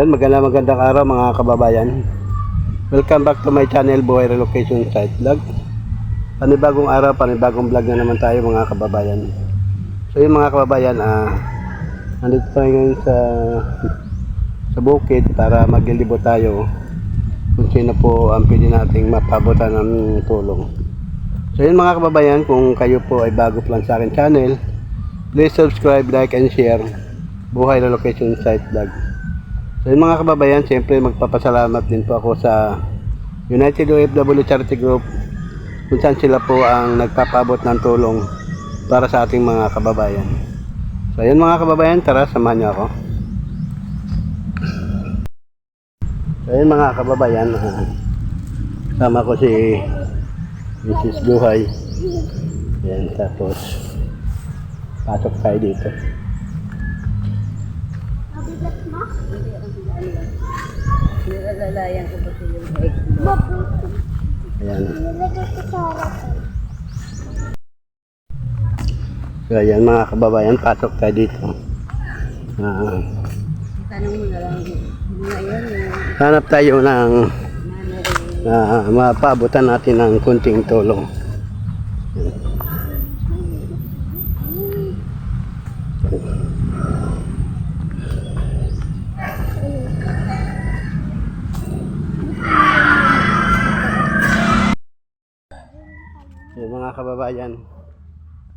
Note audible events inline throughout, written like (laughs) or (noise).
Ayan, maganda magandang araw mga kababayan. Welcome back to my channel, Buhay Relocation Site Vlog. Panibagong araw, panibagong vlog na naman tayo mga kababayan. So yung mga kababayan, ah, nandito tayo ngayon sa sa bukid para maglilibo tayo kung sino po ang pwede nating mapabotan ng tulong. So yun mga kababayan, kung kayo po ay bago pa lang sa akin channel, please subscribe, like, and share Buhay Relocation Site Vlog. So yun mga kababayan, siyempre magpapasalamat din po ako sa United OFW Charity Group kung saan sila po ang nagpapabot ng tulong para sa ating mga kababayan. So yun mga kababayan, tara samahan niyo ako. So yun mga kababayan, ah, sama ko si Mrs. Buhay. Yan, tapos pasok tayo dito. Nilalalayan ko ba yung egg mo? Ayan. So ayan mga kababayan, pasok tayo dito. Ah, Tanong mo na lang ngayon yung hanap tayo ng na mapabutan natin ng kunting tulong. Yung kababayan,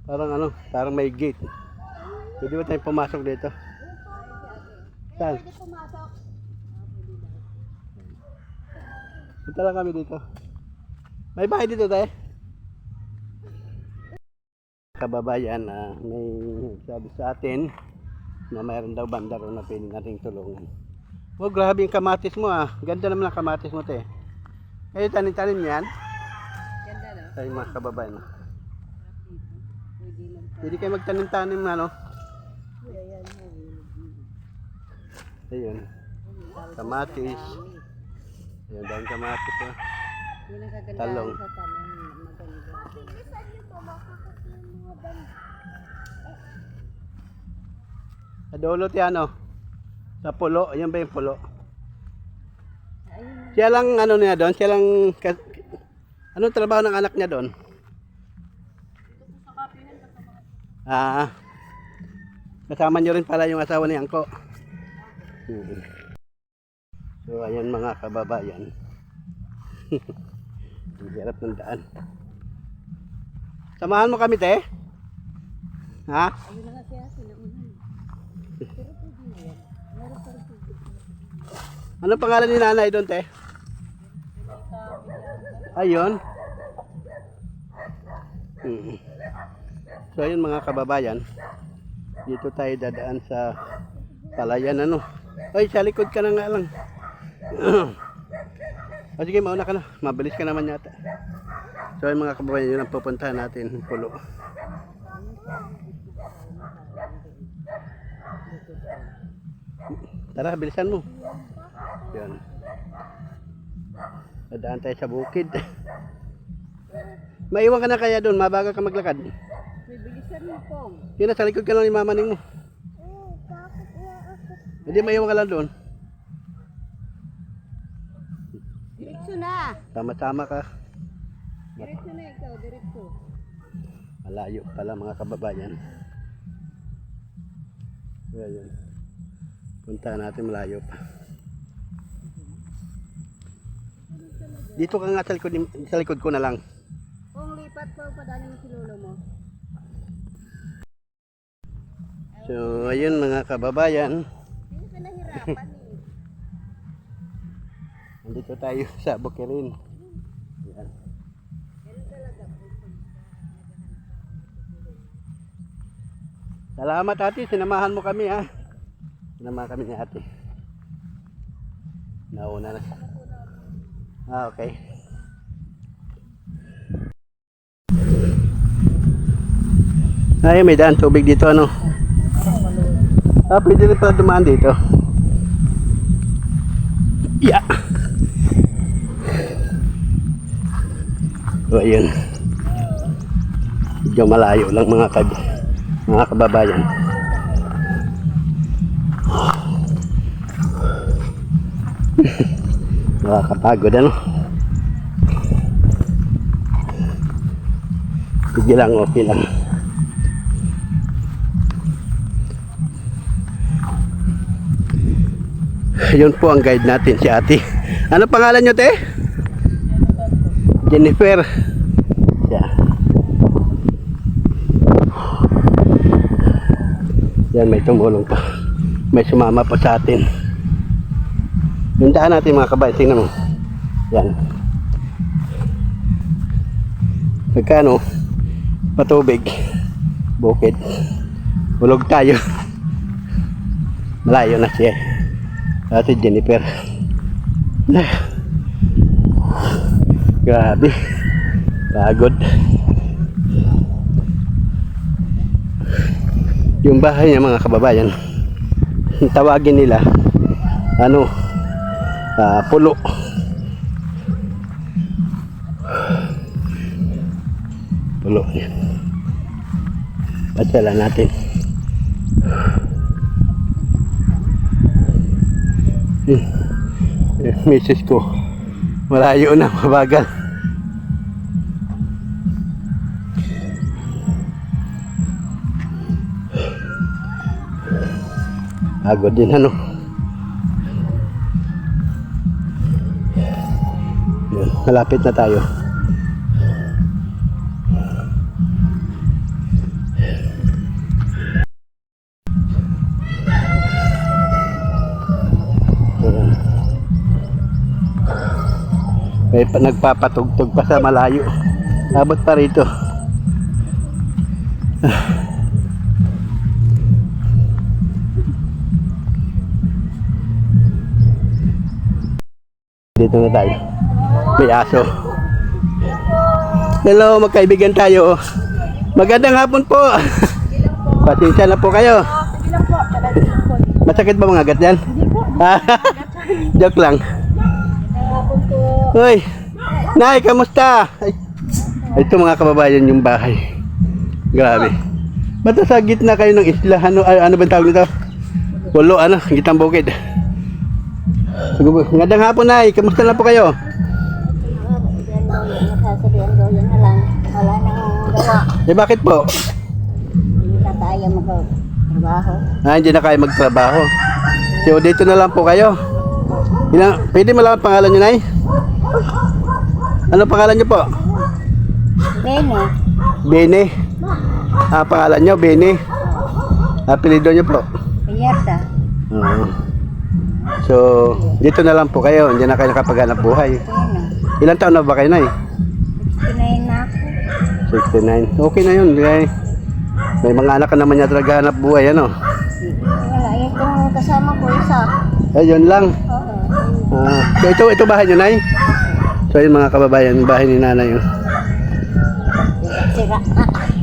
parang ano, parang may gate. Pwede ba tayong pumasok dito? Saan? Punta lang kami dito. May bahay dito tayo. Kababayan, ah, may sabi sa atin na mayroon daw bandaro na pwede nating tulungan. Oh, grabe yung kamatis mo ah. Ganda naman ang kamatis mo te. Kayo tanim-tanim yan? Ganda no? Tayo mga kababayan. Pwede kayo magtanim-tanim na no? Ayan mo. Ayun. Kamatis. Ayun, dahil kamatis kagandahan Talong. sa dulo yan oh. Sa pulo. Ayan ba yung pulo? Siya lang ano niya doon, siya lang anong trabaho ng anak niya doon? Ah. Kasama niyo rin pala yung asawa ni Angko. Hmm. So ayan mga kababayan. (laughs) Ang hirap ng daan. Samahan mo kami, te? Ha? Ayun na nga siya. Sinaunan. Pangalan ni nanay doon, te? Ayun. Mm. So ayun mga kababayan. Dito tayo dadaan sa palayan ano. Ay, sa likod ka na nga lang. (clears throat) o sige, mauna ka na. Mabilis ka naman yata. So ayun mga kababayan, yun ang pupuntahan natin. Pulo. Tara, bilisan mo. Yun. Dadaan tayo sa bukid. (laughs) Maiwan ka na kaya doon, mabaga ka maglakad. May bilisan mo pong. Yun na, sa likod ka lang ni mamaning mo. Hindi maiwan ka lang doon. Diretso na. Tama-tama ka. Diretso na ikaw. Diretso. Malayo pala mga kababayan. Kaya yun. Punta natin malayo pa. Dito ka nga sa likod, sa likod ko na lang. Kung lipat pa padali mo si lolo mo. So, ayun mga kababayan. Eh. Nandito tayo sa Bukirin. Yan. Salamat ate, sinamahan mo kami ha. Sinamahan kami ni ate. Nauna na. Ah, okay. Ay, may daan tubig dito ano. Ah, pwede rin pala dumaan dito. Yeah. So, ayun. Medyo malayo lang mga kab mga kababayan. (laughs) Nakakapagod ano. Sige lang, okay lang. (laughs) Yun po ang guide natin si ate. Ano pangalan nyo te? Jennifer. Yeah. Yan, may tumulong pa. May sumama pa sa atin. Yung daan natin mga kabayan, tingnan mo. Yan. Magkano? Patubig. Bukid. Hulog tayo. (laughs) Malayo na siya. Ate Jennifer. Grabe. Pagod. Yung bahay niya mga kababayan. Tawagin nila ano ah, pulo. Pulo. Patsala natin. Hmm. Eh, misis ko. Malayo na, mabagal. Agod din ano. Yun, malapit na tayo. May pa, nagpapatugtog pa sa malayo. Abot pa rito. (sighs) Dito na tayo. May aso. Hello, magkaibigan tayo. Magandang hapon po. (laughs) Pasensya na po kayo. Masakit ba mga agat yan? (laughs) Joke lang. Hoy, Nay, kamusta? Ay, ito mga kababayan yung bahay. Grabe. Ba't sa gitna kayo ng isla? Ano, ay, ano ba tawag nito? Pulo, ano? Gitang bukid. Ngandang hapon, Nay. Kamusta na po kayo? Eh, bakit po? Hindi na tayo magtrabaho. Ah, hindi na kayo magtrabaho. So, dito na lang po kayo. Ilang, pwede malaman pangalan nyo, Nay? Ano pangalan nyo po? Bene, Bene. Ah, pangalan nyo, Bene. Apelido nyo po. Piyerda. Oo. So, dito na lang po kayo. Hindi na kayo nakapaghanap buhay. Ilan taon na ba kayo, Nay? kinain na ako. 69. Okay na yun. May, may mga anak ka naman niya talaga hanap buhay, ano? Wala, itong kasama ko isa. Ayun lang. Oo. Ah, so ito, ito bahay nyo, Nay? So, yun mga kababayan, bahay ni nanay. oh. Sira.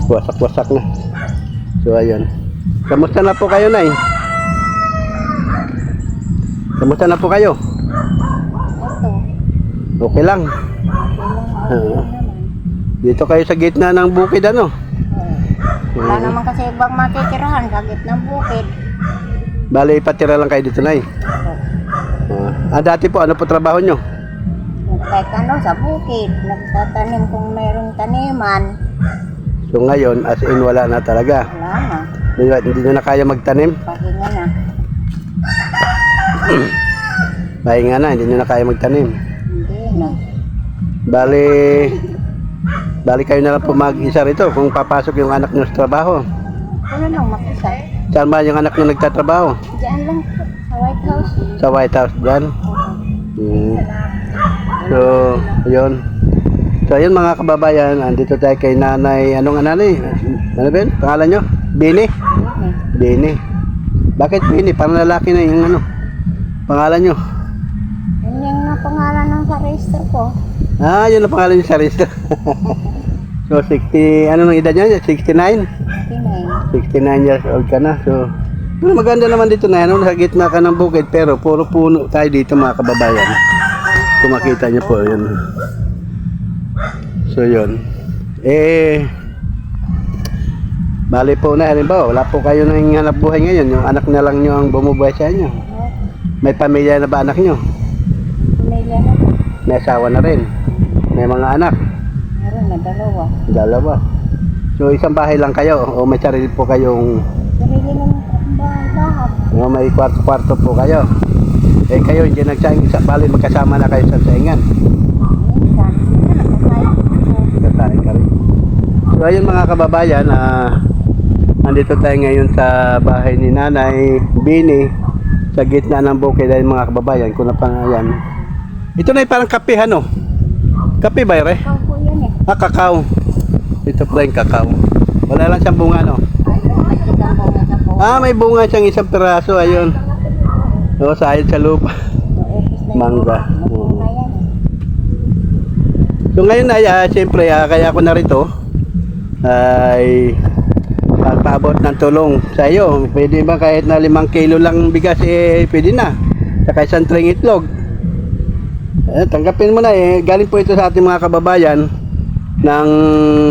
Wasak-wasak na. So, ayun. Kamusta na po kayo, Nay? Kamusta na po kayo? Okay lang. Naman. Dito kayo sa gitna ng bukid, ano? Wala naman kasi ibang matitirahan sa gitnang bukid. Bali, patira lang kayo dito, Nay. Ah, dati po, ano po trabaho nyo? Kahit ano, sa bukid. Nagtatanim kung mayroong taniman. So, ngayon, as in, wala na talaga. Wala na. Hindi, hindi nyo na kaya magtanim. Pahinga na. (clears throat) Pahinga na, hindi nyo na kaya magtanim. Hindi na. Bali, bali kayo na lang po mag-isa rito kung papasok yung anak nyo sa trabaho. Wala lang makisa. Saan ba yung anak nyo nagtatrabaho? Diyan lang po, White House. Sa White House dyan. Hmm. So, yun. So, yun mga kababayan, andito tayo kay nanay, anong nanay? Ano ba yun? Pangalan nyo? Bini? Bini. Bakit Bini? Parang lalaki na yung ano. Pangalan nyo? Yun yung na pangalan ng sa register ko. Ah, yun ang pangalan nyo sa register. (laughs) so, 60, ano nang edad nyo? 69? Pinay. 69 years old ka na. So, maganda naman dito na ano, sa gitna ka ng bukid, pero puro puno tayo dito mga kababayan. Kung makita niyo po, yun. So, yun. Eh, bali po na, halimbawa, wala po kayo nang hanap buhay ngayon. Yung anak na lang nyo ang bumubuhay sa inyo. May pamilya na ba anak nyo? pamilya na. May asawa na rin. May mga anak. Meron na dalawa. Dalawa. So isang bahay lang kayo o may sarili po kayong Sarili ng bahay lahat. o may kwarto-kwarto po kayo. Eh kayo hindi nagsaing sa bali magkasama na kayo sa saingan. Ko. Nagsasaing ka rin. So ayun mga kababayan, ah nandito tayo ngayon sa bahay ni Nanay Bini sa gitna ng bukid dahil mga kababayan kung napangayan. Ito na yung parang kape ano? Kape ba yun, eh? Ah, kakao. Ito pala yung kakao. Wala lang siyang bunga, no? Ay, Ah, may bunga siyang isang piraso, ayun. No, sayad sa lupa. Mangga. eh. So ngayon ay, ah, siyempre, ah, kaya ako narito ay pagpaabot ng tulong sa iyo. Pwede ba kahit na limang kilo lang bigas, eh, pwede na. Saka isang tring itlog. Eh, tanggapin mo na eh. Galing po ito sa ating mga kababayan ng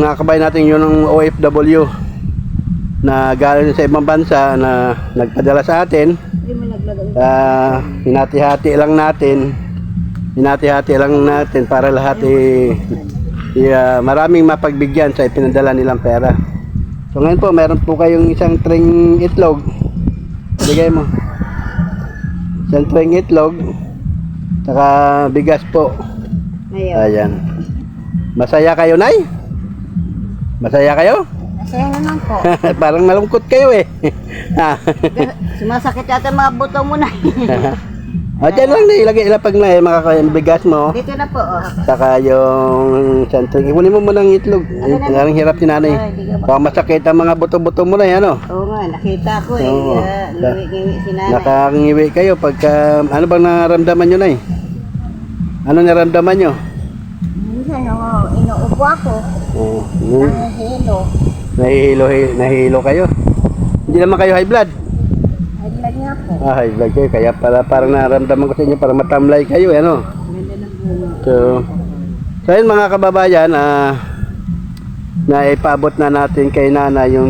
mga kabayan natin yun ng OFW na galing sa ibang bansa na nagpadala sa atin. Ah, hinati-hati lang natin. Hinati-hati lang natin para lahat eh, eh, ah, maraming mapagbigyan sa ipinadala nilang pera. So ngayon po, meron po kayong isang tring itlog. Bigay mo. Isang tring itlog. Saka bigas po. Ngayon. Ayan. Masaya kayo, Nay? Masaya kayo? Masaya naman po. (laughs) Parang malungkot kayo eh. (laughs) Ah. Sumasakit yata mga buto mo na. (laughs) O, dyan lang na ilagay ilapag na eh, makakain bigas mo. Dito na po. Oh. Saka yung santring. Ipunin mo muna ang itlog. Ang hirap ni nanay. Baka masakit ang mga buto-buto mo na yan, ano? Oo nga, nakita ko eh. Oo. Uh, Ngiwi-ngiwi si nanay. Nakangiwi kayo pagka, ano bang naramdaman nyo na eh? Ano naramdaman nyo? Minsan, oh, inuupo ako. Oh, hmm, Nahihilo. Nahihilo, nahihilo kayo. Hindi naman kayo high blood. Ay, blood nga po. Ah, high blood kayo. Kaya para, parang naramdaman ko sa inyo, parang matamlay kayo, eh, ano? So, so yun mga kababayan, ah, na ipaabot na natin kay Nana yung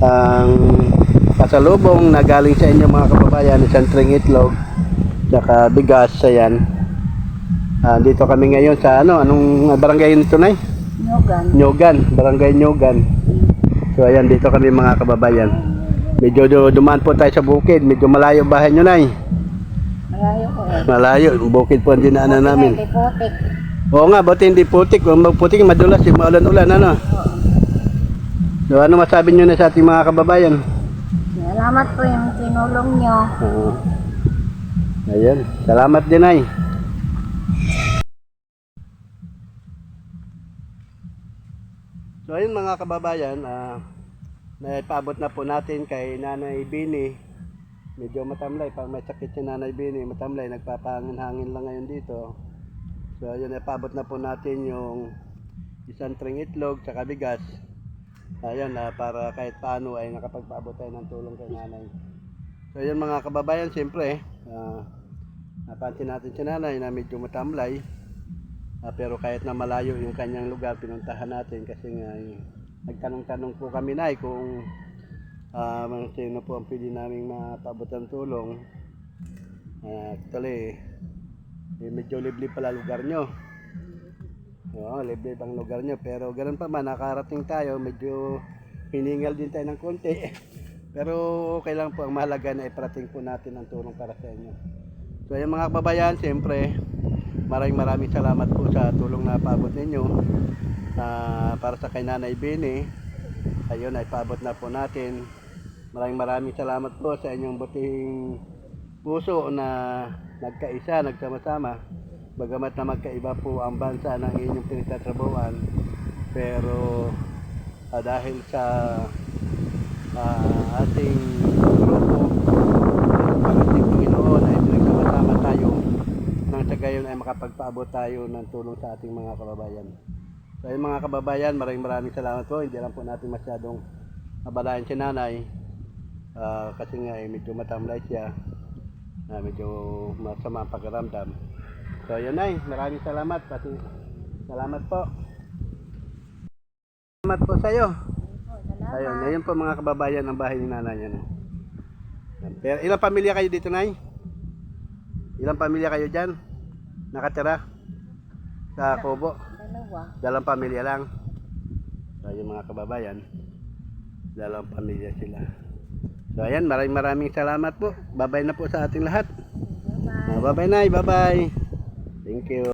ang pasalubong na galing sa inyo mga kababayan, isang tring itlog, saka bigas, ayan. Ah, dito kami ngayon sa ano, anong barangay nito na Nyogan. Nyogan, barangay Nyogan. So ayan, dito kami mga kababayan. Medyo du- dumaan po tayo sa bukid, medyo malayo bahay nyo na Malayo ko eh. Malayo, bukid po ang dinaanan namin. May putik. Oo nga, buti hindi putik. Kung magputik, madulas yung maulan-ulan, ano? So, ano masabi nyo na sa ating mga kababayan? Salamat po yung tinulong nyo. Oo. Ayan, salamat din ay. Ayun mga kababayan, ah, naipaabot na po natin kay Nanay Bini. Medyo matamlay, pag may sakit si Nanay Bini, matamlay, nagpapahangin-hangin lang ngayon dito. So, ayun, naipaabot na po natin yung isang tring itlog, tsaka bigas. Ayan, ah, para kahit paano ay nakapagpaabot tayo ng tulong kay Nanay. So yun mga kababayan, siyempre, ah napansin natin si nanay na medyo matamlay. Ah, pero kahit na malayo yung kanyang lugar, pinuntahan natin kasi nga eh, nagtanong-tanong po kami na kung ah sino po ang pwede naming mapabot ng tulong. Ah, actually, eh, medyo liblib pala lugar nyo. Oo, liblib ang lugar nyo. Pero ganun pa man, nakarating tayo, medyo hiningal din tayo ng konti. (laughs) Pero okay lang po, ang mahalaga na iparating po natin ang tulong para sa inyo. So yung mga kababayan, siyempre, maraming maraming salamat po sa tulong na paabot ninyo. Ah, para sa kay Nanay Bini, ayun ay paabot na po natin. Maraming maraming salamat po sa inyong buting puso na nagkaisa, nagsama-sama. Bagamat na magkaiba po ang bansa ng inyong pinagtatrabuhan. Pero ah, dahil sa ah, ating grupo pag-ating Panginoon ay pinagsama-sama tayo nang sa gayon ay makapagpaabot tayo ng tulong sa ating mga kababayan. So ayun mga kababayan, maraming maraming salamat po. Hindi lang po natin masyadong abalayan si nanay Ah, kasi nga eh, medyo matamlay siya na medyo masama ang pakiramdam. So yun ay, maraming salamat. Pati, salamat po. Salamat po sa iyo. Ayun, ngayon po mga kababayan ang bahay ni nanay. Yan. Pero ilang pamilya kayo dito, Nay? Ilang pamilya kayo dyan? Nakatira? Sa Kubo? Dalawa. Dalang pamilya lang. So, yung mga kababayan, dalang pamilya sila. So, ayan, maraming maraming salamat po. Babay na po sa ating lahat. Bye-bye. Bye-bye, Nay. Bye-bye. Thank you.